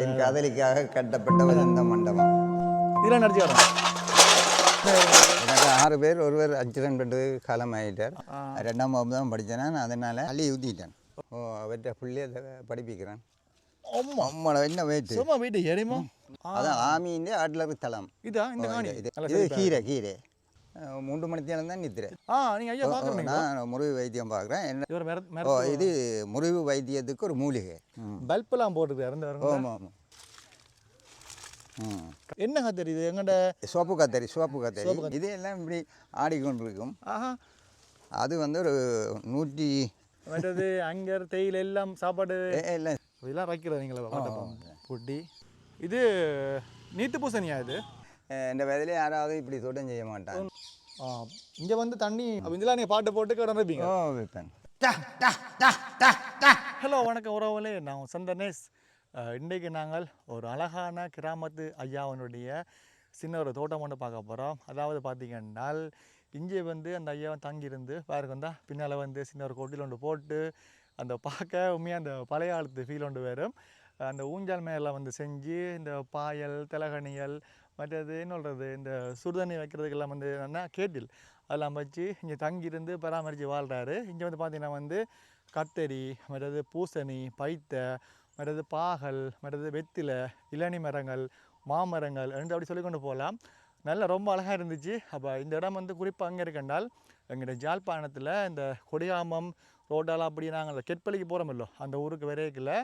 என் காதலிக்காக கட்டப்பட்டவர் அந்த மண்டபம். இதெல்லாம் நடிச்சு வரோம் எனக்கு ஆறு பேர் ஒருவர் அச்சுரன் பெற்று காலம் ஆகிட்டார் ரெண்டாம் வகுப்பு தான் படித்தேன் அதனால் அள்ளி ஊற்றிட்டேன் ஓ அவர்கிட்ட பிள்ளைய படிப்பிக்கிறேன். ஆமா அம்மாவை என்ன வெயிட்டு சும்மா வீட்டு ஏறியுமா? அதான் ஆட்லர் தளம். இதா? இந்த கீரை கீரை. மூன்று மணி தேரம் தான் நிற்கிறேன் ஆ நீங்க ஐயா பாக்குறீங்க நான் முறிவு வைத்தியம் பார்க்குறேன். என்ன ஓ இது முறிவு வைத்தியத்துக்கு ஒரு மூலிகை. பல்பெல்லாம் போட்டுருக்கு இறந்து வரங்க ஆமாம் ஆமாம் ம். என்னங்க தெரியுது எங்கட சோப்பு கத்தரி சோப்பு கத்தரி. இது எல்லாம் இப்படி ஆடிக்கொண்டிருக்கும். ஆஹா. அது வந்து ஒரு நூற்றி மற்றது அங்கர் தேயிலை எல்லாம் சாப்பாடு. எல்லாம் இதெல்லாம் நீங்களா வாட்டப்பம் பொட்டி. இது நீத்து பூசணியா இது? இந்த வயதில் யாராவது இப்படி தோட்டம் செய்ய மாட்டாங்க. ஆ இங்க வந்து தண்ணி அப்ப இதெல்லாம் நீங்க பாட்டு போட்டு கிடந்துருப்பீங்க. ஓ வைப்பேன். ஹலோ வணக்கம் உறவுகளே. நான் சந்தனேஷ் இன்றைக்கு நாங்கள் ஒரு அழகான கிராமத்து ஐயாவனுடைய சின்ன ஒரு தோட்டம் ஒன்று பார்க்க போகிறோம் அதாவது பார்த்தீங்கன்னா இங்கே வந்து அந்த ஐயா தங்கியிருந்து பாருங்க வந்தா பின்னால் வந்து சின்ன ஒரு கொட்டில் ஒன்று போட்டு அந்த பார்க்க உண்மையாக அந்த பழைய காலத்து ஃபீல் ஒன்று வரும். அந்த ஊஞ்சால் மேலே வந்து செஞ்சு இந்த பாயல் திலகணியல் மற்றது என்ன சொல்கிறது இந்த சுடுதண்ணி வைக்கிறதுக்கெல்லாம் வந்து என்னென்னா கேட்டில். அதெல்லாம் வச்சு இங்கே தங்கியிருந்து பராமரித்து வாழ்கிறாரு இங்கே வந்து பார்த்தீங்கன்னா வந்து கத்தரி மற்றது பூசணி பைத்தை மற்றது பாகல் மற்றது வெத்திலை இளநி மரங்கள் மாமரங்கள் என்று அப்படி சொல்லி கொண்டு போகலாம். நல்லா ரொம்ப அழகாக இருந்துச்சு. அப்போ இந்த இடம் வந்து குறிப்பாக அங்கே இருக்கண்டால் எங்களுடைய ஜாழ்ப்பாணத்தில் இந்த கொடியாமம் ரோட்டால் அப்படி நாங்கள் அந்த கெட்பள்ளிக்கு போகிறோமில்லோ அந்த ஊருக்கு விரைக்கில்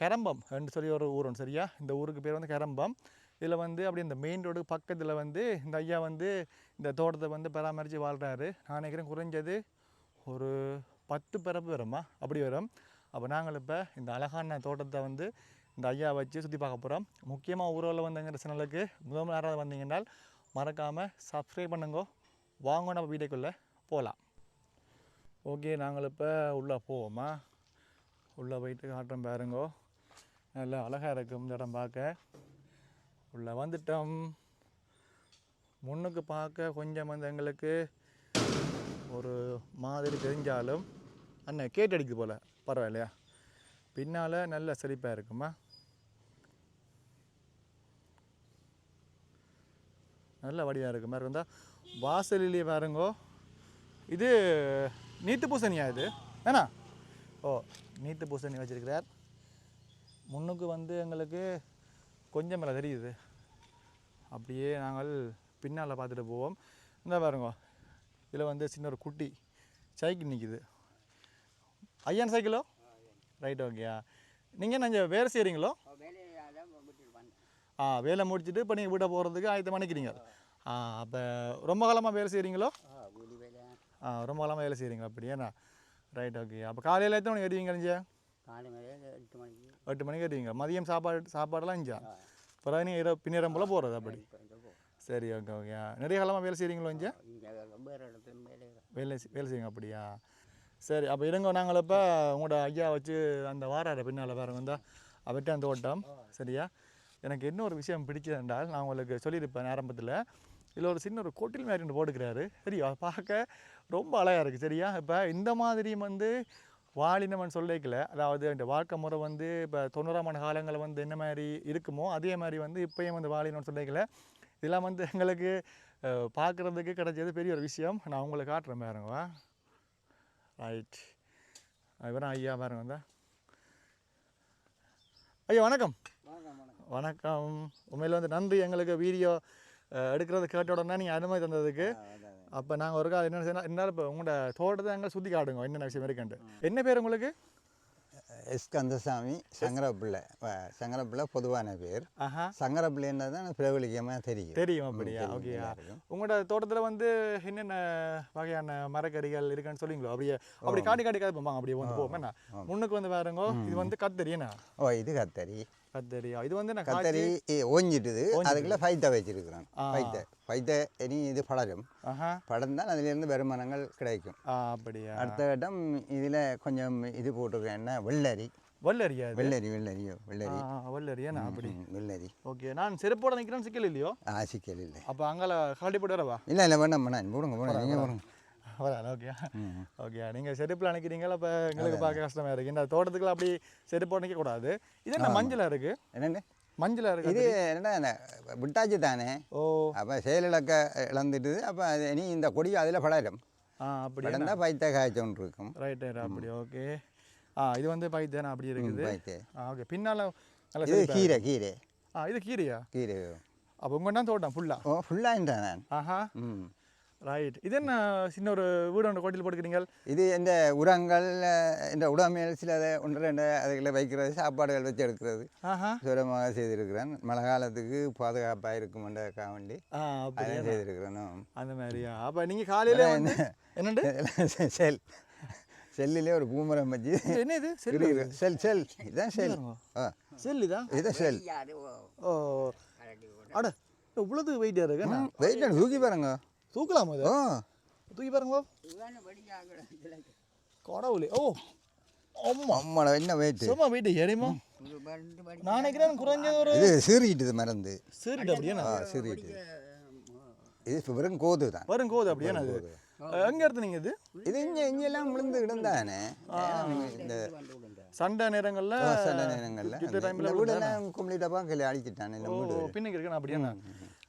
கரம்பம் என்று சொல்லி ஒரு ஊர் ஒன்று சரியா? இந்த ஊருக்கு பேர் வந்து கரம்பம். இதில் வந்து அப்படி இந்த மெயின் ரோடு பக்கத்தில் வந்து இந்த ஐயா வந்து இந்த தோட்டத்தை வந்து பராமரித்து வாழ்கிறாரு நான் நினைக்கிறேன் குறைஞ்சது ஒரு பத்து பிறப்பு வருமா அப்படி வரும். அப்போ நாங்கள் இப்போ இந்த அழகான தோட்டத்தை வந்து இந்த ஐயா வச்சு சுற்றி பார்க்க போகிறோம் முக்கியமாக ஊரில் வந்தங்கிற சேனலுக்கு முதல் யாராவது வந்தீங்கன்னால் மறக்காமல் சப்ஸ்கிரைப் பண்ணுங்க. வாங்க நம்ம வீட்டுக்குள்ளே போகலாம் ஓகே நாங்கள் இப்போ உள்ளே போவோமா? உள்ளே போயிட்டு காட்டுறோம் பாருங்கோ. நல்லா அழகாக இருக்கும் இந்த இடம் பார்க்க. உள்ளே வந்துட்டோம். முன்னுக்கு பார்க்க கொஞ்சம் வந்து எங்களுக்கு ஒரு மாதிரி தெரிஞ்சாலும் அண்ணன் கேட் அடிக்குது போல். பரவாயில்லையா? பின்னால் நல்ல செழிப்பாக இருக்குமா? நல்ல வடிவாக இருக்கு. மாதிரி இருந்தால் வாசலிலேயே பாருங்கோ. இது நீத்து பூசணியா இது? ஏண்ணா ஓ நீத்து பூசணி வச்சுருக்கிறார். முன்னுக்கு வந்து எங்களுக்கு கொஞ்சம் மேலே தெரியுது. அப்படியே நாங்கள் பின்னால் பார்த்துட்டு போவோம். இந்த பாருங்க இதில் வந்து சின்ன ஒரு குட்டி சைக்கிள் நிற்கிது ஐயன் சைக்கிளோ? ரைட் ஓகேயா. நீங்கள் என்ன வேலை செய்கிறீங்களோ ஆ வேலை முடிச்சுட்டு இப்போ நீங்கள் வீட்டை போகிறதுக்கு ஆயத்தம் பண்ணிக்கிறீங்க ஆ அப்போ ரொம்ப காலமாக வேலை செய்கிறீங்களோ ஆ ரொம்ப காலமாக வேலை செய்கிறீங்க அப்படியாண்ணா ரைட் ஓகே. அப்போ காலையில் எத்தனை மணிக்கு வருவீங்க மேலே எட்டு மணிக்கு. எட்டு மணிக்கு வருவீங்க. மதியம் சாப்பாடு சாப்பாடெல்லாம் அஞ்சா பிறகு நீங்கள் இரவு பின்னிரம் போல் போகிறது அப்படி. சரி ஓகே ஓகே நிறைய காலமாக வேலை செய்கிறீங்களோ இங்கே? வேலை வேலை செய்யுங்க அப்படியா? சரி அப்போ இருங்க நாங்கள் இப்போ உங்களோட ஐயா வச்சு அந்த வாரார பின்னால் பாருங்க வந்தா அவர்கிட்ட அந்த ஓட்டம் சரியா? எனக்கு என்ன ஒரு விஷயம் பிடிச்சது என்றால் நான் உங்களுக்கு சொல்லியிருப்பேன் ஆரம்பத்தில். இதில் ஒரு சின்ன ஒரு கொட்டில் மாதிரி போட்டுக்கிறாரு. சரியா பார்க்க ரொம்ப அழகாக இருக்குது சரியா? இப்போ இந்த மாதிரியும் வந்து வாலினமன் சொல்லிக்கல. அதாவது இந்த வாழ்க்கை முறை வந்து இப்போ தொண்ணூறாம் ஆண்டு காலங்களில் வந்து என்ன மாதிரி இருக்குமோ அதே மாதிரி வந்து இப்போயும் வந்து வாலினம்னு சொல்லிக்கல. இதெல்லாம் வந்து எங்களுக்கு பார்க்குறதுக்கு கிடைச்சது பெரிய ஒரு விஷயம். நான் உங்களுக்கு காட்டுறேன் பாருங்க ரைட் இவரும் ஐயா பாருங்க வந்தா. ஐயா வணக்கம். வணக்கம் உண்மையில் வந்து நன்றி. எங்களுக்கு வீடியோ எடுக்கிறது கேட்ட உடனே நீங்கள் அனுமதி தந்ததுக்கு. அப்போ நாங்கள் ஒரு கால் என்ன செய்யணும் இருந்தாலும் இப்போ உங்களோட தோட்டத்தை எங்களை சுற்றி காட்டுங்க என்னென்ன விஷயம் இருக்குன்ட்டு என்ன பேர் உங்களுக்கு? எஸ் கந்தசாமி சங்கரப்பிள்ளை. சங்கரப்பிள்ளை பொதுவான பேர். ஆஹா. சங்கரப்பிள்ளைன்றது தான் பிரபலிக்கமாக தெரியும். தெரியும் அப்படியா? எல்லாருக்கும். உங்களோட தோட்டத்தில் வந்து என்னென்ன வகையான மரக்கறிகள் இருக்குன்னு சொல்லுவீங்களோ? அப்படியே அப்படி காட்டி காட்டி காட்டி போவாங்க அப்படியே வந்து போவோம். என்ன? முன்னுக்கு வந்து பாருங்க இது வந்து கத்தரி என்ன? ஓ இது கத்தரி. கத்தரியா இது வந்து நான் கத்தரி ஓஞ்சிட்டுது. அதுக்குள்ள ஃபைத்தை வச்சிருக்கிறோம் ஆ. ஃபைத்தை ஃபைத்தை இனி இது படரும். படர்ந்தால் அதிலிருந்து வருமானங்கள் கிடைக்கும். ஆ அப்படியா? அடுத்த கட்டம் இதில் கொஞ்சம் இது போட்டிருக்கேன். என்ன? வெள்ளரி. இது வெள்ளரி வெள்ளரியோ? வெள்ளரி. ஆ வல்லரியா நான் அப்படி. வெள்ளரி. ஓகே. நான் செருப்போட நிற்கிறேன் சிக்கல் இல்லையோ? ஆசிக்கல் இல்லை. அப்போ அங்கால காட்டி போட்டு வரவா? இல்லை இல்லை வேண்டாம் வேணாம் போடுங்க போடுங்க. நீங்கள் போடுங்க. வராது ஓகே. ஓகே. நீங்கள் செருப்பில் அணைக்கிறீங்களா அப்போ எங்களுக்கு பார்க்க கஷ்டமாக இருக்குது இந்த தோட்டத்துக்குள்ள அப்படி செருப்பு அணைக்க கூடாது. இது என்ன மஞ்சளாக இருக்குது மஞ்சளாக இருக்குது இது என்னடா விட்டாச்சு தானே? ஓ. அப்போ செயலிழக்க இழந்துட்டுது. அப்போ இனி இந்த கொடி அதில் படரும். ஆ அப்படி படர்ந்தால் பைத்த காய்ச்சோன்னு இருக்கும் ரைட் ரைட் அப்படி ஓகே ஆ இது வந்து பைத்தேனா அப்படி இருக்குது. பைத்து ஆ ஓகே பின்னால் நல்ல இது கீரை கீரை. ஆ இது கீரையா? கீரை. அப்போ உங்கள் தான் தோட்டம்? ஃபுல்லாக ஓ ஃபுல்லாக நான். ஆஹா. ம் ரைட் இது என்ன சின்ன ஒரு வீடு ஒன்று கோட்டில் போட்டுக்கிறீங்க இது இந்த உரங்கள் இந்த உடமையில் சில ஒன்று ரெண்டு அதுகளை வைக்கிறது சாப்பாடுகள் வச்சு எடுக்கிறது. சுரமாக செய்திருக்கிறேன். மழை காலத்துக்கு பாதுகாப்பாக இருக்குமென்றக்காக வேண்டி ஆ அப்படி அதான் செய்திருக்கிறேன். அந்த மாதிரியா? அப்போ நீங்கள் காலையில் வந்து என்னண்டு? செல். செல்லிலே ஒரு பூமரம் வச்சு என்ன இது? செல். செல் செல். இதுதான் செல். ஆ. செல் இதா இதுதான் செல். ஓ. அட இவ்வளவு வெயிட்டாக இருக்கு? வெயிட் தூக்கி பாருங்க. தூக்கலாம் இது? தூக்கி பாருங்க. கடவுளே. ஓ. ஆமா அம்மாடா என்ன வெயிட் சும்மா வெயிட் படி நான் நினைக்கிறேன் குறைஞ்சது ஒரு இது சீறிட்டுது மறந்து சரிட்டு அப்படியே இது வெறும் கோது தான். வரும் கோது அப்படியே அது எங்க நீங்க இது? இது இங்கே இங்கெல்லாம் விழுந்து கிடந்தானே? இந்த சண்டை நேரங்கள்ல சண்டை நேரங்களில். டைம்ல வீடெல்லாம் கம்ப்ளீட்டாக பார்க்கல அழிச்சிட்டானே இந்த ஓ வீடு. பின்னுக்கு இருக்கு அப்படியே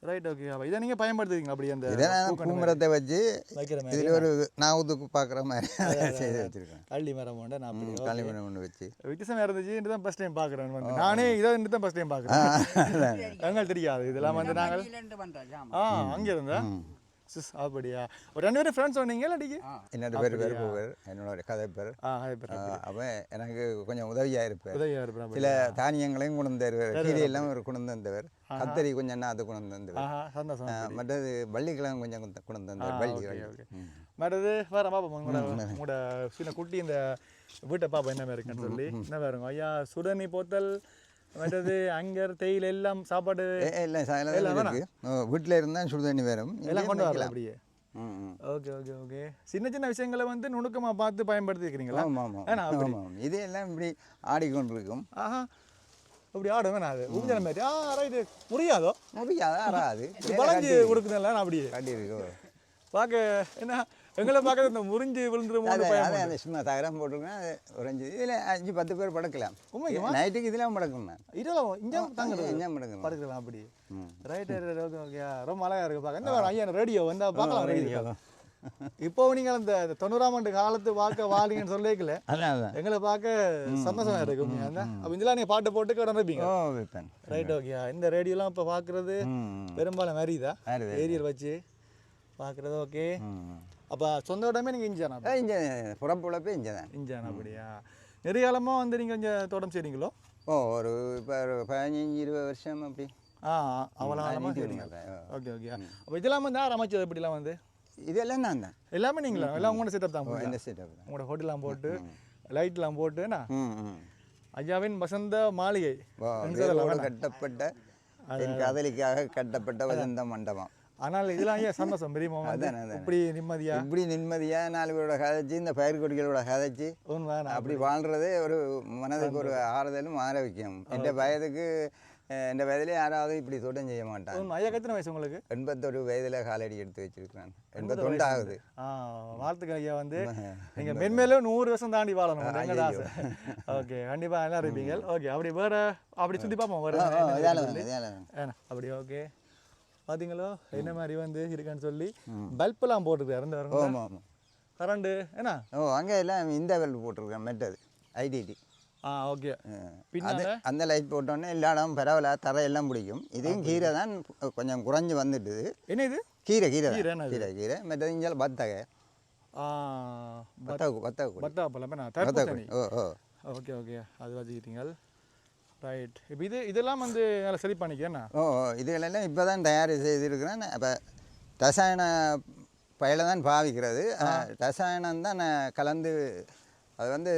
ரைட் ஓகே அப்ப இதை நீங்க பயன்படுத்துவீங்க அப்படி அந்த பூமரத்தை வச்சு வைக்கிற மாதிரி இதில் ஒரு நாவுதுக்கு பார்க்குற மாதிரி செய்து வச்சுருக்கேன். அள்ளி மரம் உண்டு நான் அப்படி களிமணம் ஒன்று வச்சு. வித்தியாசமா இருந்துச்சு. தான் ஃபர்ஸ்ட் டைம் பார்க்குறேன். வந்து நானே இதை தான் ஃபர்ஸ்ட் டைம் பார்க்குறேன். எங்களுக்கு தெரியாது. இதெல்லாம் வந்து நாங்கள் ஆ அங்கே இருந்தா சிஸ் அப்படியா ஒரு ரெண்டு பேரும் ஃப்ரெண்ட்ஸ் சொன்னீங்க இல்லாட்டிக்கு என்னோட பேர் பேர் போவர் என்னோட கதை பேர். அவன் எனக்கு கொஞ்சம் உதவியாக இருப்பார் உதவியா இருப்பேன் சில தானியங்களையும் கொண்டு தருவார் கீரையெல்லாம் ஒரு கொண்டு தந்தவர் கத்தரி கொஞ்சம் என்ன அது கொண்டு தந்தவர் ஆ, மற்றது வள்ளிக்கிழங்கு கொஞ்சம் கொண்டு- தந்தவர் வள்ளி. மற்றது வேற பாப்போம்? உங்களோட சின்ன குட்டி இந்த வீட்டை பாப்போம். என்ன மாதிரி இருக்குன்னு சொல்லி. என்ன பாருங்க ஐயா சுடனி போத்தல் மற்றது அங்கர் தேயிலை எல்லாம் சாப்பாடு இல்லை சாயலாம் இருக்கு. வீட்டில் இருந்தால் சுடுதண்ணி வரும் எல்லாம் கொண்டு வரலாம். அப்படியே. Okay okay okay. சின்ன சின்ன விஷயங்களை வந்து நுணுக்கமா பார்த்து பயன்படுத்தி இருக்கிறீங்களா ஆமாம் ஆமாம் இது எல்லாம் இப்படி ஆடிக்கொண்டிருக்கும் ஆஹா. அப்படி ஆடும் வேணா அது. ஊஞ்சல மாதிரி. ஆ ரைட்டு முடியாதோ? முடியாத ஆறாது. வளைஞ்சு கொடுக்குதுல்ல நான் அப்படியே. கட்டி இருக்கு பார்க்க என்ன? எங்களை பார்க்க இந்த முறிஞ்சு விழுந்துருமோ சும்மா தகரம் போட்டிருக்கேன் அது உறைஞ்சி இதில் அஞ்சு பத்து பேர் படுக்கலாம்? நைட்டுக்கு இதெல்லாம் படுக்கும் நான் இதெல்லாம் இங்கே தாங்க எங்கே படுக்கணும் படுக்கலாம். அப்படி. ரைட் ரைட் ஓகே ரொம்ப அழகா இருக்கு பார்க்க என்ன வேணும் ஐயா ரேடியோ வந்தா பார்க்கலாம் ரேடியோ இப்போ நீங்கள் அந்த தொண்ணூறாம் ஆண்டு காலத்து பார்க்க வாலிங்கன்னு சொல்லிக்கல எங்களை பார்க்க சந்தோஷமா இருக்கு. உண்மையா இருந்தா அப்போ இதெல்லாம் நீங்கள் பாட்டு போட்டு வைப்பேன். ரைட் ஓகே இந்த ரேடியோலாம் இப்போ பார்க்குறது ம் பெரும்பாலும் மேரிதா ஏரியல் வச்சு பார்க்குறது ஓகே அப்போ சொந்த இடமே நீங்கள் இஞ்சானா இங்கே புறப்புழப்பே இங்கே தான் இஞ்சானா அப்படியா? நெறிய காலமாக வந்து நீங்கள் கொஞ்சம் தோட்டம் செய்றீங்களோ? ஓ ஒரு இப்போ ஒரு பதினஞ்சு இருபது வருஷம் அப்படி. ஆ அவ்வளோ. Okay okay. அப்போ இதெல்லாம் வந்து யார் அமைச்சது இப்படிலாம் வந்து? இதெல்லாம் நான் தான். எல்லாமே நீங்களா? எல்லாம் உங்களோட செட்டப் தான்? இந்த செட்டப் தான்? உங்களோட ஹோட்டலாம் போட்டு லைட்லாம் போட்டு ம் ஐயாவின் வசந்த மாளிகை. கட்டப்பட்ட என் காதலிக்காக கட்டப்பட்ட வசந்த மண்டபம். ஆனால் இதெல்லாம் ஐயா சந்தோஷம் பெரியமா அதானே. இப்படி நிம்மதியா? இப்படி நிம்மதியா நாலு பேரோட கதைச்சு இந்த பயிர் கொடிகளோட கதைச்சு அப்படி. வாழ்றதே ஒரு மனதுக்கு ஒரு ஆறுதலும் ஆற வைக்கும் என் வயதுக்கு என் வயதிலே யாராவது இப்படி தோட்டம் செய்ய ஐயா எத்தனை வயசு உங்களுக்கு? எண்பத்தொரு வயதுல காலடி எடுத்து வச்சிருக்கிறான் எண்பத்தொண்டு ஆகுது வாழ்த்துக்கள் ஐயா வந்து. நீங்க மென்மேலும் நூறு வருஷம் தாண்டி வாழணும் ஓகே கண்டிப்பா நல்லா இருப்பீங்க ஓகே அப்படி வேற அப்படி சுத்தி பார்ப்போம் வேற அப்படி ஓகே. பாத்தீங்களோ? என்ன மாதிரி வந்து இருக்குன்னு சொல்லி பல்பெல்லாம் போட்டுருக்காரு இந்த ஆமாம் ஆமாம் கரண்டு என்ன? ஓ அங்கே எல்லாம் இந்த வெல் போட்டிருக்கேன் மெட்டது ஐடிடி. ஆ ஓகே. அது அந்த லைட் போட்டோன்னே எல்லா இடமும் பரவல தரையெல்லாம் பிடிக்கும். இதுவும் கீரை தான் கொஞ்சம் குறைஞ்சு வந்துட்டுது. என்ன இது கீரை கீரை கீரை? கீரை. மற்றது இங்கே பத்தகை. ஆ பத்தகு பத்தகு பத்தா பழம் ஓ ஓ. Okay okay. அது வச்சுக்கிட்டீங்க. ரைட் இப்போ இது இதெல்லாம் வந்து நல்லா சரி பண்ணிக்கேண்ணா ஓ இதுகளெல்லாம் இப்போ தான் தயார் செய்திருக்கிறேன். அப்போ ரசாயன பயில தான் பாவிக்கிறது ரசாயனம் தான் கலந்து அது வந்து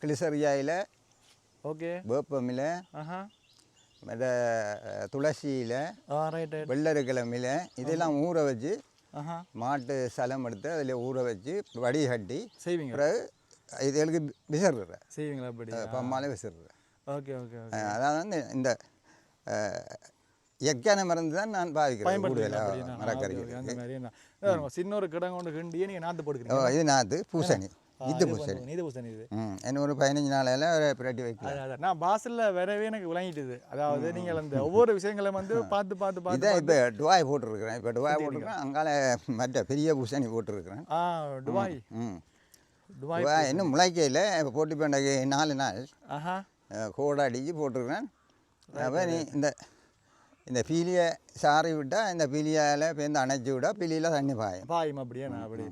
கிளிசரியாயில் ஓகே. வேப்பமில் மற்ற துளசியில் வெள்ளரிக்கிழமையில் இதெல்லாம் ஊற வச்சு மாட்டு சலம் எடுத்து அதில் ஊற வச்சு வடிகட்டி செய்வீங்க. பிறகு இதுகளுக்கு விசிறுறேன் செய்வீங்களா பம்மாலே விசிறுறேன் ஓகே ஓகே அதாவது இந்த இயற்கையான மருந்து தான் நான் பயன்படுத்துறீங்க கூடுதலாக என்ன அதான் சின்ன ஒரு கிடங்கு ஒன்று கிண்டியே நீங்கள் நாற்று ஓ போட்டுக்கிறீங்க. இது நாற்று பூசணி. இது பூசணி இது பூசணி இது. இன்னும் ஒரு பதினஞ்சு நாளையில பிரட்டி அதான். நான் பாசல்ல வரவே எனக்கு விளங்கிட்டுது. அதாவது நீங்கள் அந்த ஒவ்வொரு விஷயங்களும் வந்து பார்த்து பார்த்து பார்த்து இதான் இப்போ டுவாய் போட்டிருக்கிறேன். இப்போ டுவாய் போட்டிருக்கிறேன். அங்கால மற்ற பெரிய பூசணி போட்டிருக்கிறேன். ஆ துபாய் ம் டுவாய் இன்னும் முளைக்கையில் இப்போ போட்டு போண்டாக்கு நாலு நாள். ஆஹா. கோடை அடிச்சு போட்டிருக்கிறேன் அப்போ நீ இந்த இந்த பீலியை சாரி விட்டால் இந்த பீலியால் பேருந்து அணைச்சி விட்டா பீலியில் தண்ணி பாயும். பாயும் அப்படியே நான் அப்படி.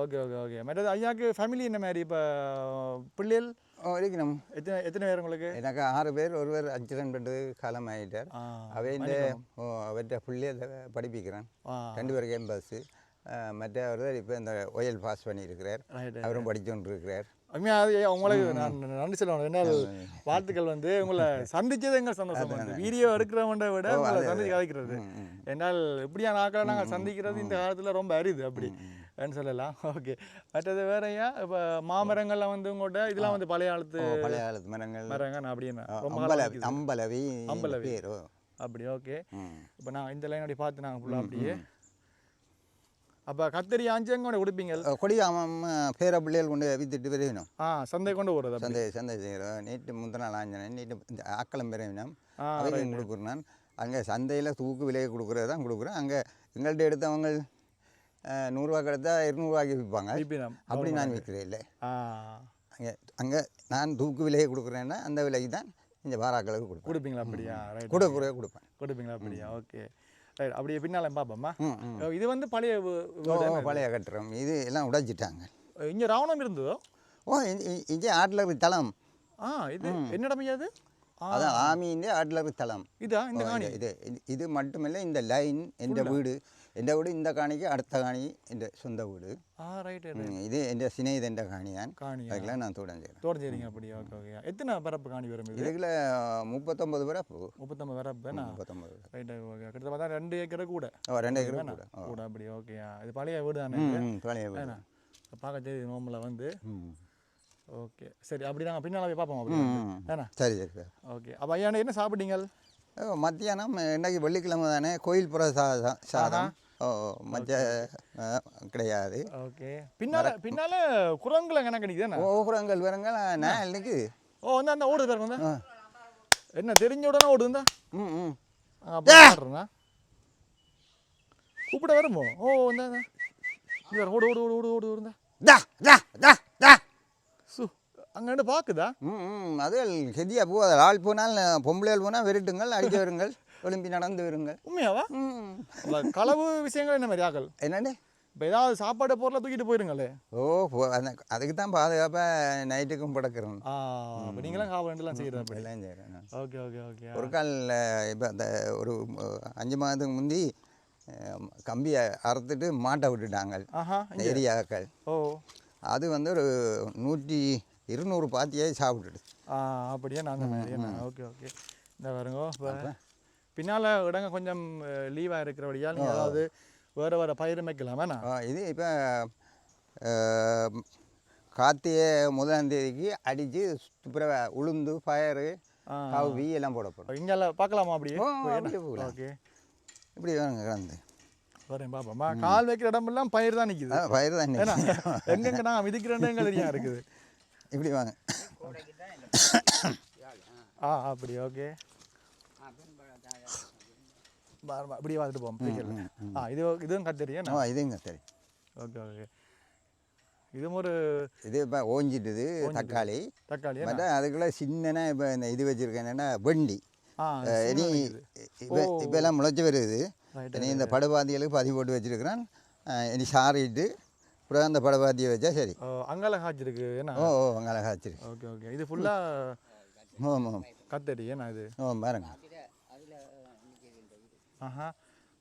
Okay okay okay. மற்றது ஐயாக்கு ஃபேமிலி என்ன மாதிரி? இப்போ பிள்ளைகள்? இருக்கணும் எத்தனை எத்தனை பேர் உங்களுக்கு? எனக்கு ஆறு பேர் ஒருவர் அக்சிடென்ட் பண்ணது காலம் ஆகிட்டார் அவை இந்த அவற்றை பிள்ளைய படிப்பிக்கிறேன். ரெண்டு பேருக்கு எம்பஸ் மற்ற ஒருவர் இப்போ இந்த ஒயல் பாஸ் பண்ணியிருக்கிறார். அவரும் படிச்சுட்டு இருக்கிறார். உண்மையாக உங்களுக்கு நான் நன்றி சொல்லணும் என்ன வாழ்த்துக்கள் வந்து உங்களை சந்திச்சது எங்க சந்தோஷம் வந்து வீடியோ எடுக்கிறவன்ட விட உங்களை சந்திச்சு கதைக்கிறது என்னால் இப்படியான ஆக்களை நாங்கள் சந்திக்கிறது இந்த காலத்தில் ரொம்ப அரிது அப்படி. சொல்லலாம். ஓகே மற்றது வேறயா இப்போ மாமரங்கள்லாம் வந்து உங்கள்கிட்ட இதெல்லாம் வந்து பழைய காலத்து பழைய காலத்து மரங்கள். மரங்க நான் அப்படியே நான் ரொம்ப. அம்பலவி அப்படி ஓகே இப்போ நான் இந்த லைன் அப்படி பார்த்து நாங்கள் ஃபுல்லாக அப்படியே அப்போ கத்திரி அஞ்சு எங்கே கொண்டு கொடுப்பீங்க கொடியாமம் பேர பிள்ளைகள் கொண்டு வித்துட்டு வரணும் ஆ சந்தை கொண்டு போகிறது சந்தை சந்தை செய்கிறோம் நேற்று முந்தின நாள் ஆஞ்சனேன் நேற்று இந்த ஆக்களம் பெறவினம் ஆ அவையும் கொடுக்குறேன் நான். அங்கே சந்தையில் தூக்கு விலையை கொடுக்குறது தான் கொடுக்குறேன் அங்கே எங்கள்கிட்ட எடுத்தவங்க நூறுரூவா கிடைத்தா இருநூறுவாய்க்கு விற்பாங்க. அப்படி நான் விற்கிறேன் இல்லை அங்கே அங்கே நான் தூக்கு விலையை கொடுக்குறேன்னா அந்த விலைக்கு தான் இந்த வாராக்களுக்கு கொடுப்பேன். கொடுப்பீங்களா அப்படியா? ரைட் கூட குறைய கொடுப்பேன். கொடுப்பீங்களா அப்படியா? ஓகே ரைட் அப்படியே பின்னால பார்ப்போம்மா இது வந்து பழைய? பழைய கட்டுறோம். இது எல்லாம் உடைச்சிட்டாங்க இங்க ராவணம் இருந்ததோ? ஓ இங்கே ஆட்லர் தளம். ஆ இது என்னிடம் அது ஆ அதான் ஆமியின் ஆட்லர் தளம். இதா? இந்த காணி. இது இது- மட்டுமில்லை இந்த லைன் எந்த வீடு. எந்த வீடு இந்த காணிக்கு அடுத்த காணி இந்த சொந்த வீடு. ஆ ரைட் இது எந்த சினைது என்ற காணியான். காணி அதுக்கெல்லாம் நான் தொடங்குறேன் தோட்டஞ்சேரிங்க அப்படியா ஓகே எத்தனை பரப்பு காணி வரும் இது? இதுக்குள்ள முப்பத்தொம்பது பேரா போ முப்பத்தொம்பது பரப்பு முப்பத்தொம்பது. ரைட் ஓகே கிட்டத்தட்ட பார்த்தா ரெண்டு ஏக்கரை கூட. ஓ ரெண்டு ஏக்கர்? கூட. கூட அப்படி ஓகே. இது பழைய வீடு தானே பழைய வீடு. பார்க்க தெரியுது நோம்பில் வந்து. ஓகே. சரி அப்படி நாங்கள் பின்னால் போய் பார்ப்போம் அப்படி சரி சரி சார். ஓகே. அப்போ ஐயா என்ன சாப்பிட்டீங்க? ஓ, மத்தியானம் இன்னைக்கு வெள்ளிக்கிழமை தானே? கோயில் புற சா- சாதம். ஓ ஆ, கிடையாது. ஓகே. பின்னால பின்னால குரங்குல கணக்கு நிற்குது ஓகுரங்கள் வரங்கள் நான் இன்னைக்கு. ஓ வந்து அந்த ஓடுது பாருங்க வந்து. என்ன தெரிஞ்ச உடனே ஓடுதுந்தா ம் ம். பாடுறா கூப்பிட வருமோ ஓ வரு, ஓடு ஓடு ஓடு ஓடு ஓடு ஓடுந்தா அங்கே பாக்குதா ம் அது கெதியா போகாது ஆள் போனால் பொம்பளையால் போனால் விரட்டுங்கள் அடிக்க வருங்கள் ஒலிம்பி நடந்து வருங்கள். உண்மையாவா? ம் களவு விஷயங்கள் என்ன மாதிரி ஆக்கள் என்னண்டு இப்போ ஏதாவது சாப்பாடு பொருளை தூக்கிட்டு போயிருங்களே. ஓ அந்த அதுக்கு தான் பாதுகாப்பாக நைட்டுக்கும் படக்கிறோம். ஆ அப்போ நீங்களாம் காவலண்டெல்லாம் செய்கிறது அப்படி. எல்லாம் செய்கிறேன். Okay okay okay. ஒரு கால் இப்போ அந்த ஒரு அஞ்சு மாதத்துக்கு முந்தி கம்பியை அறுத்துட்டு மாட்டை விட்டுட்டாங்க. ஏரியாக்கள் ஓ. அது வந்து ஒரு நூற்றி இருநூறு பாத்தியே சாப்பிட்டுடு ஆ அப்படியே? என்ன ஓகே ஓகே. இந்த வருங்க பின்னால் இடங்க கொஞ்சம் லீவாக இருக்கிறபடியால் நீங்கள் ஏதாவது வேறு வேறு பயிர் வைக்கலாம் இது இப்போ கார்த்திகை முதலாம் தேதிக்கு அடித்து பிறகு உளுந்து பயறு ஆ. கவுவி எல்லாம் போட போகிறோம் இங்கே பார்க்கலாமா அப்படியே. ஓகே. இப்படி வாங்க கலந்து. வரேன் பாப்பாம்மா கால் வைக்கிற இடமெல்லாம் பயிர் தான் நிற்குது பயிர் தான். எங்கெங்க நான் மிதிக்கிறேன்னு எங்க தெரியா இருக்குது. இப்படி வாங்க. ஆ அப்படி ஓகே. இப்படி பார்த்துட்டு போவோம். ஆ இது இதுவும் கத்தரியா ஓ இதுங்க சரி ஓகே ஓகே. இதுவும் ஒரு இது இப்போ ஓஞ்சிட்டுது தக்காளி. தக்காளி மற்ற அதுக்குள்ள சின்னனா இப்போ இந்த இது வச்சுருக்கேன் என்னென்னா வெண்டி. ஆ இனி இப்போ இப்போ எல்லாம் முளைச்சி வருது. இனி இந்த படுபாத்திகளுக்கு பதிவு போட்டு வச்சுருக்கிறேன். இனி சாறிட்டு அப்புறம் அந்த படுபாத்தியை வச்சா சரி. அங்கால காய்ச்சிருக்கு ஏன்னா? ஓ ஓ அங்கே காய்ச்சிருக்கு ஓகே ஓகே. இது ஃபுல்லாக ஓ ஓ கத்தரி ஏன்னா இது? ஓ பாருங்க. ஆஹா.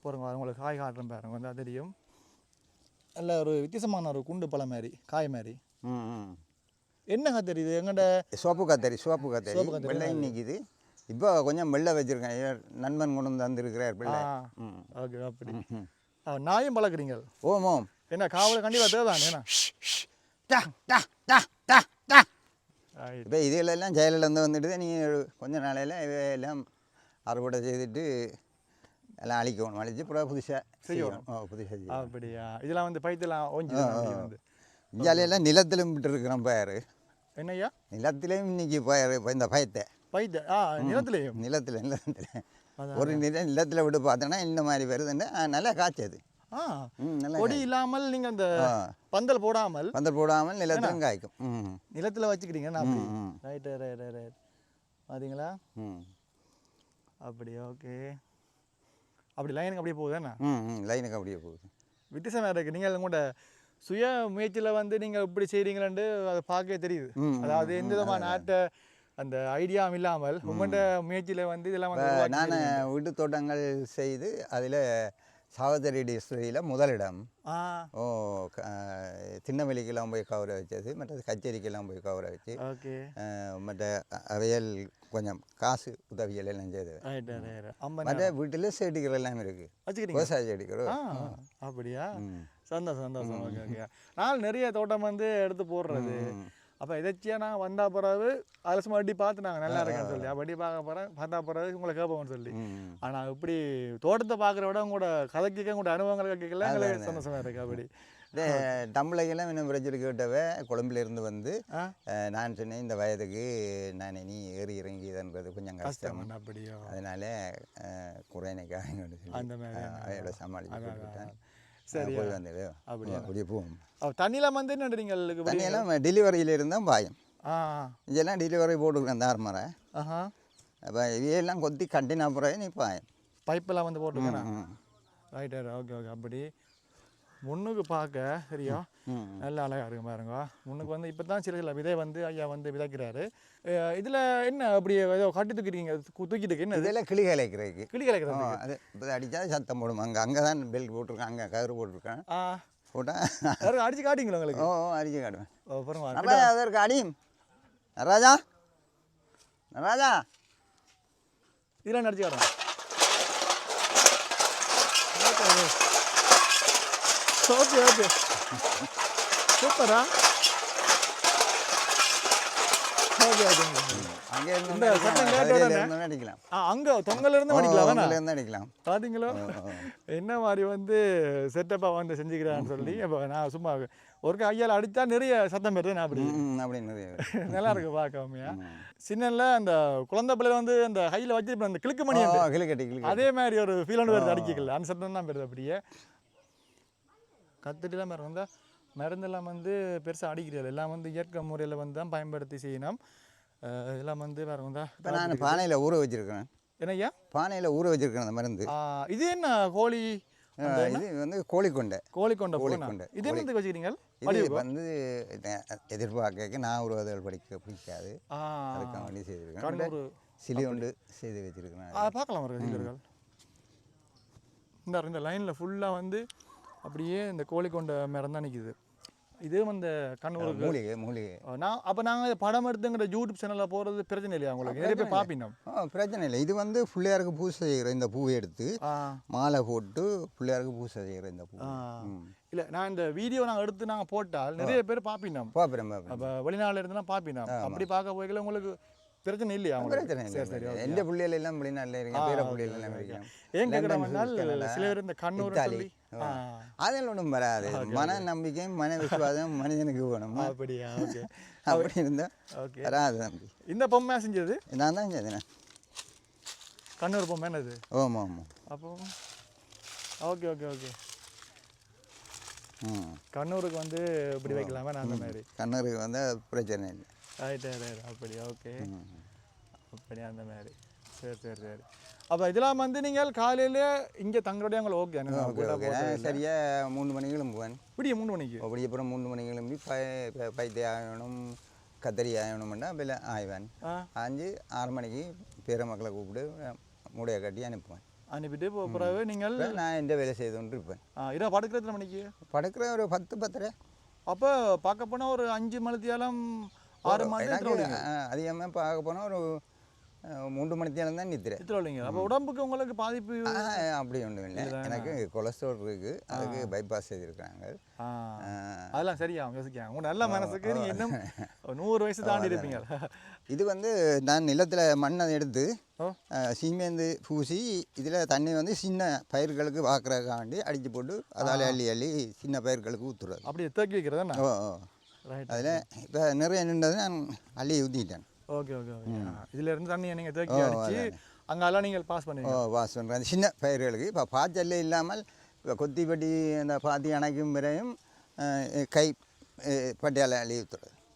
போகிறோங்க உங்களுக்கு காய் காட்டுறேன் பாருங்க. வந்து அது தெரியும். நல்ல ஒரு வித்தியாசமான ஒரு குண்டு பழம் மாதிரி காய் மாதிரி. ம் ம். என்ன கத்தரி இது? எங்கள்ட சோப்பு கத்தரி சோப்பு கத்தரி வெள்ளை நிற்கிது இப்போ கொஞ்சம் வெள்ளை வச்சுருக்கேன். நண்பன் கொண்டு வந்து வந்திருக்கிறார் பிள்ளை. ஓகே அப்படி. நாயும் பழக்கிறீங்க ஓம் ஓம். என்ன காவல் கண்டிப்பாக தேவைதான் ஏன்னா டா டா டா டா டா Right. இப்போ இதுகளெல்லாம் செயலிலேருந்து வந்துட்டு நீங்கள் கொஞ்ச நாளையில் எல்லாம் அறுவடை செய்துட்டு எல்லாம் அழிக்கணும் அழிச்சு அப்புறம் புதுசாக செய்யணும் ஓ புதுசாக செய்யணும் அப்படியா இதெல்லாம் வந்து பைத்தெல்லாம் ஓஞ்சி வந்து இஞ்சாலையெல்லாம் நிலத்திலும் விட்டு இருக்கிறோம் பயிர் என்னய்யா நிலத்திலையும் இன்னைக்கு பயிர் இப்போ இந்த பயத்தை பைத்த ஆ நிலத்திலேயும் நிலத்தில் நிலத்தில். ஒரு நில நிலத்தில் விட்டு பார்த்தோன்னா இந்த மாதிரி வருதுன்னு நல்லா காய்ச்சது கொடி இல்லாமல் நீங்க அந்த. பந்தல் போடாமல் பந்தல் போடாமல் நிலத்திலும் காய்க்கும். நிலத்துல வச்சுக்கிறீங்க. ரைட் ரைட் ரைட் பாத்தீங்களா? அப்படி ஓகே அப்படி லைனுக்கு அப்படியே போகுதுண்ணா ம் லைனுக்கு அப்படியே போகுது. வித்தியாசமாக இருக்குது நீங்கள் உங்களோட சுய முயற்சியில் வந்து நீங்கள் இப்படி செய்கிறீங்களான்னு அதை பார்க்கவே தெரியுது. அதாவது எந்த விதமான நாட்டை அந்த ஐடியாவும் இல்லாமல் உங்களோட முயற்சியில் வந்து இதெல்லாம் வந்து நான். வீட்டு தோட்டங்கள் செய்து அதில் சாவதரி டிஸ்ட்ரியில் முதலிடம். ஓ திண்ணவெளிக்கெல்லாம் போய் கவரை வச்சது மற்றது கச்சேரிக்கெல்லாம் போய் கவரை வச்சு மற்ற அவையல் கொஞ்சம் காசு உதவிகள் எல்லாம் செய்தது மற்ற வீட்டில் செடிகள் எல்லாம் வச்சுக்கிறீங்க? விவசாய செடிகள். அப்படியா. சந்தோஷம் சந்தோஷம். Okay okay. நான் நிறைய தோட்டம் வந்து எடுத்து போடுறது. அப்போ எதாச்சியாக நான் வந்தா பிறகு அதில் சும்மா வட்டி பார்த்து நாங்கள் நல்லா இருக்கேன்னு சொல்லி. வட்டி பார்க்க போகிறேன் பார்த்தா பிறகு உங்களை கேட்போம்னு சொல்லி. ஆனால் இப்படி தோட்டத்தை பார்க்குற விட உங்களோட கதை கேட்க உங்களோட அனுபவங்களை கேட்கல எங்களுக்கு சந்தோஷமா இருக்கு அப்படி. இந்த டம்பளைக்கெல்லாம் இன்னும் பிரச்சனை கேட்டவ கொழும்புல இருந்து வந்து நான் சொன்னேன் இந்த வயதுக்கு நான் இனி ஏறி இறங்கியதுன்றது கொஞ்சம் கஷ்டம். அப்படியோ. அதனால மாதிரி அவையோட சமாளிச்சு போட்டுவிட்டேன் சரி போய் வந்தது அப்படியா? அப்படியே போவோம். அப்போ தண்ணியில் வந்து நீங்கள் தண்ணியெல்லாம் டெலிவரியில் இருந்தால் பாயம். ஆ இதெல்லாம் டெலிவரி போட்டுருக்கேன் தார்மரை அப்போ இவையெல்லாம் கொத்தி கட்டின பிறகு நீ பாயம். பைப்பெல்லாம் வந்து. ரைட் ரைட் ஓகே ஓகே அப்படி முன்னுக்கு பார்க்க சரியா? ம். நல்ல அழகா இருக்கு பாருங்க. முன்னுக்கு வந்து இப்போ தான் சில சில விதை வந்து ஐயா வந்து விதைக்கிறாரு. இதுல என்ன அப்படி ஏதோ கட்டி தூக்கிட்டீங்க தூக்கிட்டு என்ன இதெல்லாம் கிளி கலைக்கிறதுக்கு கிளி கலைக்கிறது அது இப்போ அடித்தா சத்தம் போடும். அங்கே அங்கே தான் பெல்ட் போட்டிருக்கேன். அங்கே கயிறு போட்டிருக்கேன். யாரும் அடிச்சு காட்டிங்களா உங்களுக்கு? ஓ அடிச்சு காட்டுவேன். ஓ பாருங்க அப்போ அதற்கு அடியும். நடராஜா? நடராஜா? இதெல்லாம் அடிச்சு காட்டுறேன்? ஓகே சூப்பரா ஓகே ஓகே அங்கே இருந்து அடிக்கலாம் அங்க தொங்கல இருந்து அடிக்கலாம் வேணா இருந்து அடிக்கலாம் பாத்தீங்களோ? என்ன மாதிரி வந்து செட்டப்பாக வந்து செஞ்சுக்கிறான்னு சொல்லி இப்போ நான் சும்மா ஒரு ஐயால் அடித்தா நிறைய சத்தம் பெறுது நான் அப்படி. நிறைய நல்லா இருக்கு பார்க்காமையா சின்னல அந்த குழந்தை பிள்ளை வந்து அந்த கையில் வச்சிருப்பேன் அந்த கிழக்கு மணி அதே மாதிரி ஒரு ஃபீல் ஒன்று வருது அடிக்கல அந்த சத்தம் தான் பெறுது அப்படியே. கத்துட்டுலாம் பாருங்க இந்த மருந்தெல்லாம் வந்து பெருசாக அடிக்கிறது எல்லாம் வந்து இயற்கை முறையில் வந்து தான் பயன்படுத்தி செய்யணும். இதெல்லாம் வந்து பாருங்க இந்த இப்போ நான் பானையில் ஊற வச்சிருக்கிறேன். என்னய்யா? பானையில் ஊற வச்சிருக்கிறேன் அந்த மருந்து. இது என்ன கோழி இது வந்து கோழிக்கொண்டை. கோழிக்கொண்ட கோழிக்கொண்டை. இது என்னத்துக்கு வச்சுக்கிறீங்க? இது வந்து எதிர்பார்க்க நான் உருவாதல் படிக்க பிடிக்காது. அதுக்காக வேண்டி செய்திருக்கேன். சிலி ஒன்று செய்து வச்சிருக்கிறேன். ஆ பார்க்கலாம் இந்த இந்த லைனில் ஃபுல்லாக வந்து அப்படியே இந்த கோழிக்கொண்ட மரம் தான் நிற்கிது இது அந்த கண்ணூருக்கு மூலிகை மூலிகை. நான் அப்போ நாங்கள் படம் எடுத்துங்கிற யூடியூப் சேனலில் போகிறது பிரச்சனை இல்லையா உங்களுக்கு? நிறைய பேர் பார்ப்பினோம் ஆ பிரச்சனை இல்லை. இது வந்து பிள்ளையாருக்கு பூசை செய்கிற இந்த பூவை எடுத்து மாலை போட்டு பிள்ளையாருக்கு பூசை செய்கிற இந்த பூ. இல்லை நான் இந்த வீடியோ நாங்கள் எடுத்து நாங்கள் போட்டால் நிறைய பேர் பார்ப்பினோம் பார்ப்பேன் அப்போ வெளிநாட்டில் இருந்துலாம் பார்ப்பினோம் அப்படி பார்க்க போய்க்கல உங்களுக்கு பிரச்சனை இல்லையா பிரச்சனை சரி எந்த பிள்ளைகள் எல்லாம் வெளிநாட்டில் இருக்கேன் பேர பிள்ளைகள் எல்லாம் இருக்கேன் ஏன் கனடா, சில பேர் இந்த கண்ணூர் அதெல்லாம் ஒன்றும் வராது. மன நம்பிக்கையும் மன விசுவாசம் மனிதனுக்கு வேணும். அப்படியா ஓகே. அப்படி இருந்தால் ஓகே. வராது தம்பி. இந்த பொம்மை செஞ்சது? நான் தான் செய்தேன் கண்ணூர் பொம்மை என்னது? ஓமா ஆமாம் அப்போ ஓகே ஓகே ஓகே. ம். கண்ணூருக்கு வந்து இப்படி வைக்கலாமா நான் அந்த மாதிரி. கண்ணூருக்கு வந்து பிரச்சனை இல்லை. ரைட் ரைட் அப்படி ஓகே. ம். அப்படி அந்த மாதிரி. சரி சரி சரி. அப்போ இதெல்லாம் வந்து நீங்கள் காலையில் இங்கே தங்குறதே உங்களுக்கு ஓகே ஓகே சரியாக மூணு மணிக்கு கிளம்புவேன் இப்படி மூணு மணிக்கு? அப்படி அப்புறம் மூணு மணிக்கு கிளம்பி பைத்திய ஆகணும் கத்தரி ஆகணும்னா பிள்ளை ஆய்வேன். ஆஞ்சு ஆறு மணிக்கு பேர மக்களை கூப்பிட்டு மூடையை கட்டி அனுப்புவேன். அனுப்பிட்டு இப்போ பிறகு நீங்கள் நான் எந்த வேலை செய்து கொண்டு இருப்பேன் இரவு படுக்கிற எத்தனை மணிக்கு? படுக்கிற ஒரு பத்து பத்தரை. அப்போ பார்க்க போனால் ஒரு அஞ்சு மணித்தியாலம் ஆறு மணி அதிகமாக பார்க்க போனால் ஒரு மூன்று மணி நேரம் தான் நித்திரை. இல்லைங்க அப்போ உடம்புக்கு உங்களுக்கு பாதிப்பு அப்படி ஒன்றும் இல்லை. எனக்கு கொலஸ்ட்ரால் இருக்குது அதுக்கு பைபாஸ் செய்திருக்கிறாங்க. அதெல்லாம் சரியா யோசிக்காங்க உங்க நல்ல மனசுக்கு நீங்க இன்னும் நூறு வயசு தாண்டி இருப்பீங்க. இது வந்து நான் நிலத்தில் மண்ணை எடுத்து சீமேந்து பூசி இதில் தண்ணி வந்து சின்ன பயிர்களுக்கு வாக்குறதுக்காண்டி அடித்து போட்டு அதால் அள்ளி அள்ளி சின்ன பயிர்களுக்கு ஊற்றுறது அப்படியே தேக்கி வைக்கிறதா அதில் இப்போ நிறைய நின்றது நான் அள்ளி ஊற்றிட்டேன் ஓகே ஓகே ஓகே. இதுல இருந்து தண்ணியை நீங்க தேக்கி அடிச்சு அங்கெல்லாம் நீங்கள் பாஸ் பண்ணுவீங்க வாஸ் பண்ணுறேன் சின்ன பயிர்களுக்கு இப்போ பாய்ச்சல் இல்லாமல் இப்போ கொத்திப்பட்டி அந்த பாத்தி அணைக்கும் வரையும் கை பட்டியால்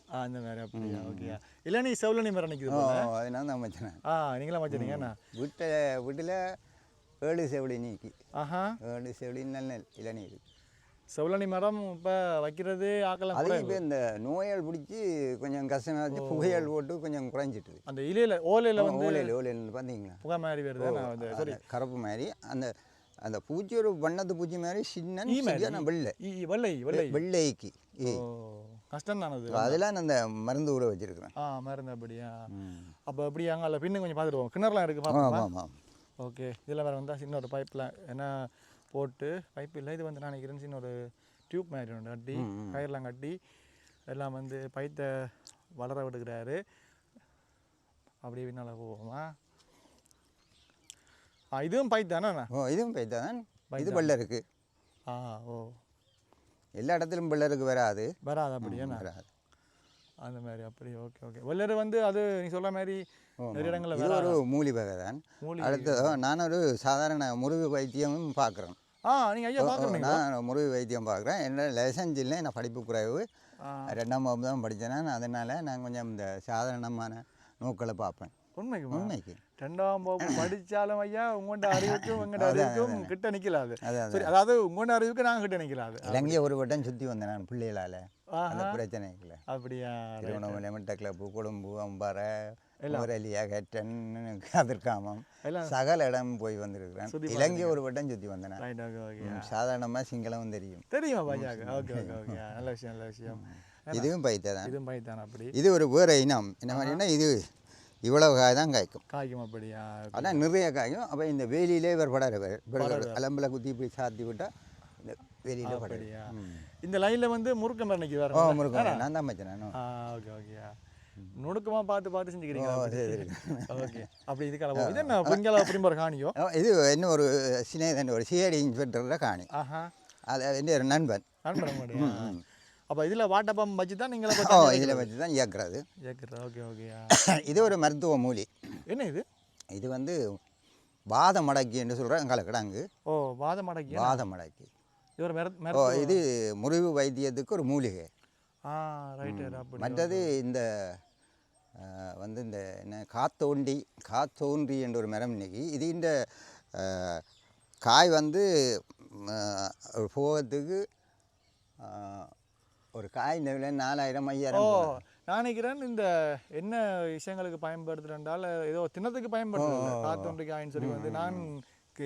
ஆ இந்த மாதிரி அப்படியா? ஓகே இல்லை நீ செவ்வளோ நிற்குது ஓ போல. அதனால தான் வச்சேன் ஆ நீங்களாம் வச்சுருங்கண்ணா வீட்டில் வீட்டில் ஏழு செவிலி நீக்கி. ஆஹா. ஏழு செவிலி நல்ல இளநீர் செவ்வளனி மரம் இப்போ வைக்கிறது ஆக்கலாம் அது இப்போ இந்த நோயால் பிடிச்சி கொஞ்சம் கஷ்டமாக வச்சு புகையால் போட்டு கொஞ்சம் குறைஞ்சிட்டுது. அந்த இலையில ஓலையில வந்து ஓலையில் ஓலையில் பார்த்தீங்களா புகை மாதிரி வருது. அந்த கருப்பு மாதிரி அந்த அந்த பூச்சி ஒரு வண்ணத்து பூச்சி மாதிரி சின்ன வெள்ளை. வெள்ளை வெள்ளை. வெள்ளைக்கு கஷ்டம் தானே அது அதெல்லாம் அந்த மருந்து ஊற வச்சிருக்கிறேன். ஆ மருந்து அப்படியா. அப்போ அங்கே பின்னு கொஞ்சம் பார்த்துட்டு போவோம். கிணறுலாம் இருக்குது ஆமாம் ஓகே இதில் வேறு வந்தால் சின்ன ஒரு பைப்பில் என்ன போட்டு பைப் இல்லை இது வந்து நான் நினைக்கிறேன் சின்ன ஒரு டியூப் மாதிரி ஒன்று கட்டி கயிறுலாம் கட்டி எல்லாம் வந்து பைத்தை வளர விடுகிறாரு. அப்படியே பின்னால் போவோமா? ஆ இதுவும் பைத் தானே ஓ இதுவும் பைத்தான் இது வெள்ளை இருக்கு. ஆ ஓ. எல்லா இடத்துலையும் வெள்ளை இருக்கு வராது. வராது அப்படியே வராது. அந்த மாதிரி அப்படி ஓகே ஓகே வெள்ளரு வந்து அது நீ சொல்ற மாதிரி நிறைய இடங்களில் ஒரு மூலி வகை தான். மூலிகை. அடுத்து நான் ஒரு சாதாரண முறிவு வைத்தியமும் பார்க்குறேன் ஆ நீங்கள் ஐயா பார்க்குறீங்க நான் முறிவு வைத்தியம் பார்க்குறேன் என்ன லைசன்ஸ் இல்லை நான் படிப்பு குறைவு. ரெண்டாம் வகுப்பு தான் படித்தேன் அதனால் நான் கொஞ்சம் இந்த சாதாரணமான நோக்களை பார்ப்பேன். உண்மைக்குமா உண்மைக்கு. ரெண்டாம் வகுப்பு படிச்சாலும் ஐயா உங்கள்கிட்ட அறிவுக்கும் உங்கள்கிட்ட அறிவுக்கும் கிட்ட நிக்கலாது அதான், சரி அதாவது உங்கள்கிட்ட அறிவுக்கு நாங்க கிட்ட நிக்கலாது இலங்கையை ஒரு வட்டம் சுற்றி வந்தேன் நான் பிள்ளைகளால். அந்த ஆஹா. பிரச்சனைகளை அப்படியா திருவண்ணாமலை மட்டக்கிளப்பு கொழும்பு அம்பாறை கதிர்காமம். எல்லாம். சகல இடம் போய் வந்திருக்கிறேன். சுத்தி இலங்கை ஒரு வட்டம் சுற்றி வந்தேன். சாதாரணமாக சிங்களமும் தெரியும். தெரியுமா ஓகே நல்ல விஷயம் நல்ல விஷயம். இதுவும் பைத்த தான் இதுவும் பைத்தான் அப்படி. இது ஒரு வேறு இனம். என்ன மாதிரின்னா இது இவ்வளவு காய் தான் காய்க்கும் காய்க்கும் அப்படியா ஆனால் நிறைய காய்க்கும். அப்போ இந்த வேலியிலே இவர் படர் அலம்பில் குத்தி இப்படி சாத்தி விட்டால் இந்த வேலியில அப்படியா? இந்த லைன்ல வந்து நிற்கிது ஓ வேற முருகன். நான் தான் ஆ ஓகே ஓகே நுணுக்கமா பார்த்து பார்த்து செஞ்சுக்கிறீங்க ஓ, அப்படி. சரி, ஓகே. அப்படி இது கலப்போம் இது என்ன பிங்கலா பிரிம்பர் காணியோ? இது இன்னும் ஒரு சினேதன் ஒரு சிஐடி இன்ஸ்பெக்டரோட காணி. ஆஹா. அது என்ன ஒரு நண்பன். நண்பன் அப்போ இதில் வாட்டப்பம் வச்சு தான் நீங்களே ஓ இதில் வச்சு தான் இயக்குறது. ஏக்குறது ஓகே ஓகேயா இது ஒரு மருத்துவ மூலி. என்ன இது? இது வந்து வாத மடக்கி என்று சொல்கிறேன் கலக்கடாங்கு. ஓ வாதம் அடக்கி வாத மடக்கி. இது ஒரு இது முறிவு வைத்தியத்துக்கு ஒரு மூலிகை. மற்றது இந்த வந்து இந்த என்ன காத்தோண்டி காத்தோன்றி என்ற ஒரு மரம் இன்னைக்கு. இது இந்த காய் வந்து அஹ், ஒரு காய் இந்த விலை நாலாயிரம் ஐயாயிரம். நான் நினைக்கிறேன் இந்த என்ன விஷயங்களுக்கு பயன்படுத்துறேன்டால் ஏதோ தினத்துக்கு பயன்படுத்துறேன் காத்தொன்று காயின்னு சொல்லி வந்து. நான்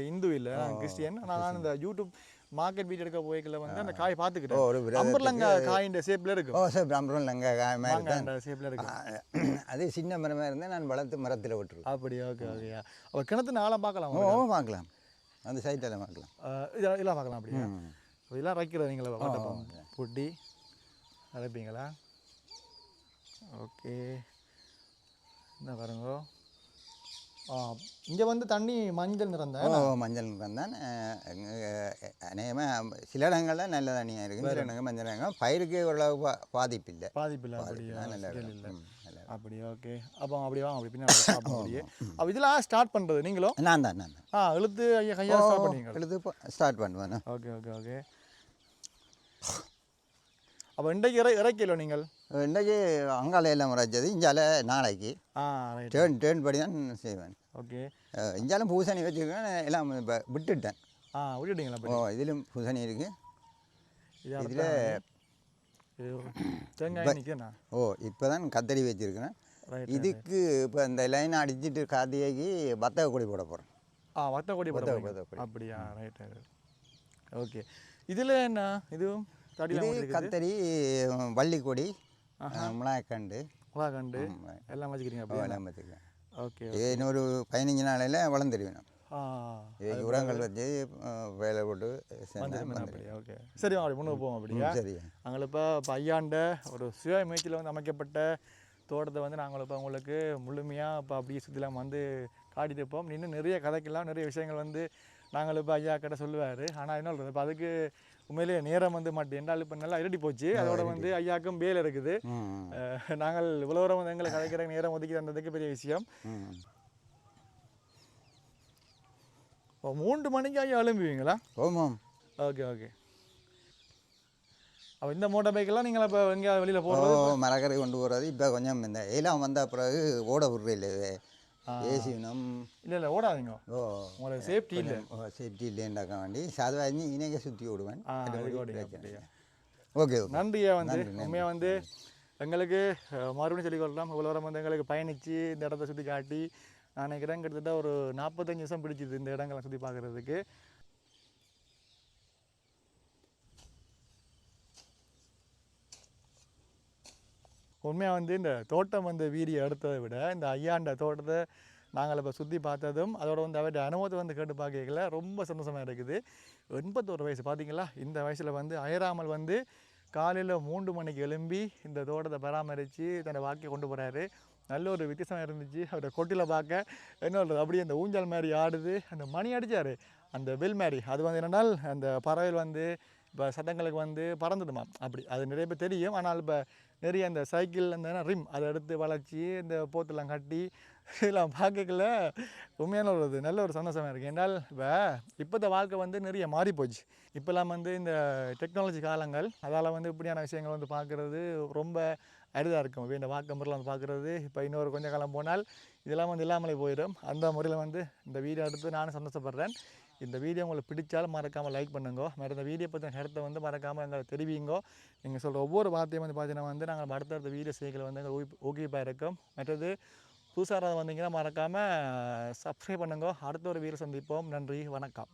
இந்து இல்லை நான் கிறிஸ்டியன். நான் இந்த யூடியூப் மார்க்கெட் வீட் எடுக்க போய்க்கல வந்து அந்த காய் ஒரு பார்த்துக்கிட்டேன் விரதத்துக்கு- அம்பர்லங்க காயின் ஷேப்ல இருக்கும் ஓ சார் பிரம்மரம் லங்க காய் மாதிரி ஷேப்ல இருக்கும் அது சின்ன மரமாக இருந்தால் நான் வளர்த்து மரத்தில் விட்டுருவேன். அப்படி ஓகே ஓகேயா அப்போ கிணத்து நாளாக பார்க்கலாம் ஓ பார்க்கலாம். அந்த சைட்டில் பார்க்கலாம். இதெல்லாம் இதெல்லாம் பார்க்கலாம் அப்படியா? இதெல்லாம் வைக்கிறது நீங்களா பொட்டி. அரைப்பீங்களா? ஓகே என்ன பாருங்க. இங்கே வந்து தண்ணி மஞ்சள் நிறம் ஓ தான் மஞ்சள் நிறம் தான் அநேகமாக சில இடங்கள்ல நல்ல தண்ணியாக இருக்குது சில இடங்கள் மஞ்சள் நிறம் பயிருக்கு ஓரளவு பா பாதிப்பு இல்லை பாதிப்பு இல்லை அப்படியா நல்லா. அப்படி ஓகே. அப்போ அப்படி வாங்க அப்படி பின்னாடி அப்போ இதெல்லாம் ஸ்டார்ட் பண்ணுறது நீங்களும் நான் தான் நான் ஆ இழுத்து ஐயா கையா ஸ்டார்ட் பண்ணீங்க எழுது ஸ்டார்ட் பண்ணுவேன். Okay okay okay. அப்போ இன்றைக்கு இறை இறக்கல நீங்கள்? இன்றைக்கு அங்கால எல்லாம் முறைச்சது இஞ்சால நாளைக்கு. டேர்ன் டேர்ன் படி தான் செய்வேன். ஓகே. இஞ்சாலும் பூசணி வச்சுருக்கேன் எல்லாம் இப்போ விட்டுட்டேன். ஆ விட்டுட்டீங்களா ஓ இதிலும் பூசணி இருக்குது இது இதில் ஓ இப்போ தான் கத்தரி வச்சுருக்கிறேன். இதுக்கு இப்போ இந்த லைனை அடிச்சிட்டு கார்த்திகைக்கு பத்தக கொடி போட போகிறேன் ஆ வத்த கொடி வத்த- கொடி. அப்படியா? ரைட் ஓகே இதில் என்ன? இதுவும் கத்தரி வள்ளி கொடி மிளகாய்க்கண்டு உலகண்டு ம், எல்லாம் வச்சுக்கிறீங்க எல்லாம் வச்சுருக்கேன் ஓகே இது இன்னொரு பதினஞ்சு நாளையில் வளர்ந்துருவேன் இது உரங்கள் வச்சு வேலை போட்டு அப்படியா ஓகே. சரி அப்படி முன்னுக்கு போவோம் அப்படியா? சரி. நாங்கள் இப்போ ஐயாண்ட ஒரு சுய முயற்சியில் வந்து அமைக்கப்பட்ட தோட்டத்தை வந்து நாங்கள் இப்போ உங்களுக்கு முழுமையாக இப்போ அப்படியே சுற்றிலாம் வந்து காட்டிட்டு இருப்போம். இன்னும் நிறைய கதைக்கெல்லாம் நிறைய விஷயங்கள் வந்து நாங்கள் இப்போ ஐயா கிட்ட சொல்லுவார். ஆனால் என்ன இப்போ அதுக்கு உண்மையிலேயே நேரம் வந்து மாட்டேன் என்றால் இப்போ நல்லா இருட்டி போச்சு. அதோட வந்து ஐயாக்கும் வேலை இருக்குது. நாங்கள் தூரம் வந்து எங்களை கதைக்கிற நேரம் ஒதுக்கி தந்ததுக்கு பெரிய விஷயம். இப்போ மூன்று மணிக்கு ஐயா எழும்புவீங்களா? ஓமாம் ஓகே ஓகே. அப்போ இந்த மோட்டார் பைக்கெல்லாம் நீங்கள் இப்போ எங்கேயாவது வெளியில் ஓ போகிறது மரக்கரை கொண்டு போகிறது இப்போ கொஞ்சம் இந்த ஏலாம் வந்த பிறகு ஓட விடுறது ஏசி நம் இல்லை இல்லை ஓடாதீங்க. ஓ உங்களுக்கு சேஃப்டி இல்லை. சேஃப்டி இல்லைண்டாக்க வேண்டி. சாதுவாஞ்சி இணைக்க சுற்றி விடுவேன். ஓகே நன்றியா வந்து. உண்மையாக வந்து எங்களுக்கு மறுபடியும் சொல்லிக் கொள்ளலாம் இவ்வளோ தூரம் வந்து எங்களுக்கு பயணித்து இந்த இடத்த சுற்றி காட்டி நான் நினைக்கிறேன் கிட்டத்தட்ட ஒரு நாற்பத்தஞ்சு நிமிஷம் பிடிச்சிது இந்த இடங்களை சுற்றி பார்க்குறதுக்கு. உண்மையாக வந்து இந்த தோட்டம் வந்து வீடியோ எடுத்ததை விட இந்த ஐயாண்ட தோட்டத்தை நாங்கள் இப்போ சுற்றி பார்த்ததும் அதோட வந்து அவருடைய அனுபவத்தை வந்து கேட்டு பார்க்கல ரொம்ப சந்தோஷமாக இருக்குது. எண்பத்தோரு வயசு பார்த்தீங்களா இந்த வயசில் வந்து அயராமல் வந்து காலையில் மூன்று மணிக்கு எழும்பி இந்த தோட்டத்தை பராமரித்து தன்னை வாழ்க்கையை கொண்டு போகிறாரு நல்ல ஒரு வித்தியாசமாக இருந்துச்சு. அவரை கொட்டில் பார்க்க என்ன சொல்றது? அப்படியே அந்த ஊஞ்சல் மாதிரி ஆடுது. அந்த மணி அடித்தார் அந்த பெல் மாதிரி அது வந்து என்னென்னால் அந்த பறவைகள் வந்து இப்போ சட்டங்களுக்கு வந்து பறந்துடுமா அப்படி. அது நிறைய பேர் தெரியும். ஆனால் இப்போ நிறைய அந்த சைக்கிள் அந்த ரிம் அதை எடுத்து வளைச்சி இந்த போத்தெல்லாம் கட்டி இதெல்லாம் பார்க்கல உண்மையான ஒரு நல்ல ஒரு சந்தோஷமாக இருக்குது என்றால் இப்போ இப்போத்த வாழ்க்கை வந்து நிறைய மாறி போச்சு. இப்போல்லாம் வந்து இந்த டெக்னாலஜி காலங்கள் அதால் வந்து இப்படியான விஷயங்கள் வந்து பார்க்குறது ரொம்ப அரிதாக இருக்கும். இப்போ இந்த வாக்கை முறையில் வந்து பார்க்குறது இப்போ இன்னொரு கொஞ்ச காலம் போனால் இதெல்லாம் வந்து இல்லாமலே போயிடும். அந்த முறையில் வந்து இந்த வீடியோ எடுத்து நானும் சந்தோஷப்படுறேன். இந்த வீடியோ உங்களுக்கு பிடிச்சாலும் மறக்காமல் லைக் பண்ணுங்க. மேடம் இந்த வீடியோ பற்றின கருத்தை வந்து மறக்காமல் எங்களை தெரிவிங்கோ. நீங்கள் சொல்கிற ஒவ்வொரு வார்த்தையும் வந்து பார்த்தீங்கன்னா வந்து நாங்கள் அடுத்தடுத்த வீடியோ செய்களை வந்து எங்கள் ஊக்குவிப்பாக இருக்கும். மற்றது புதுசாக வந்தீங்கன்னா மறக்காமல் சப்ஸ்கிரைப் பண்ணுங்க. அடுத்த ஒரு வீடியோ சந்திப்போம். நன்றி. வணக்கம்.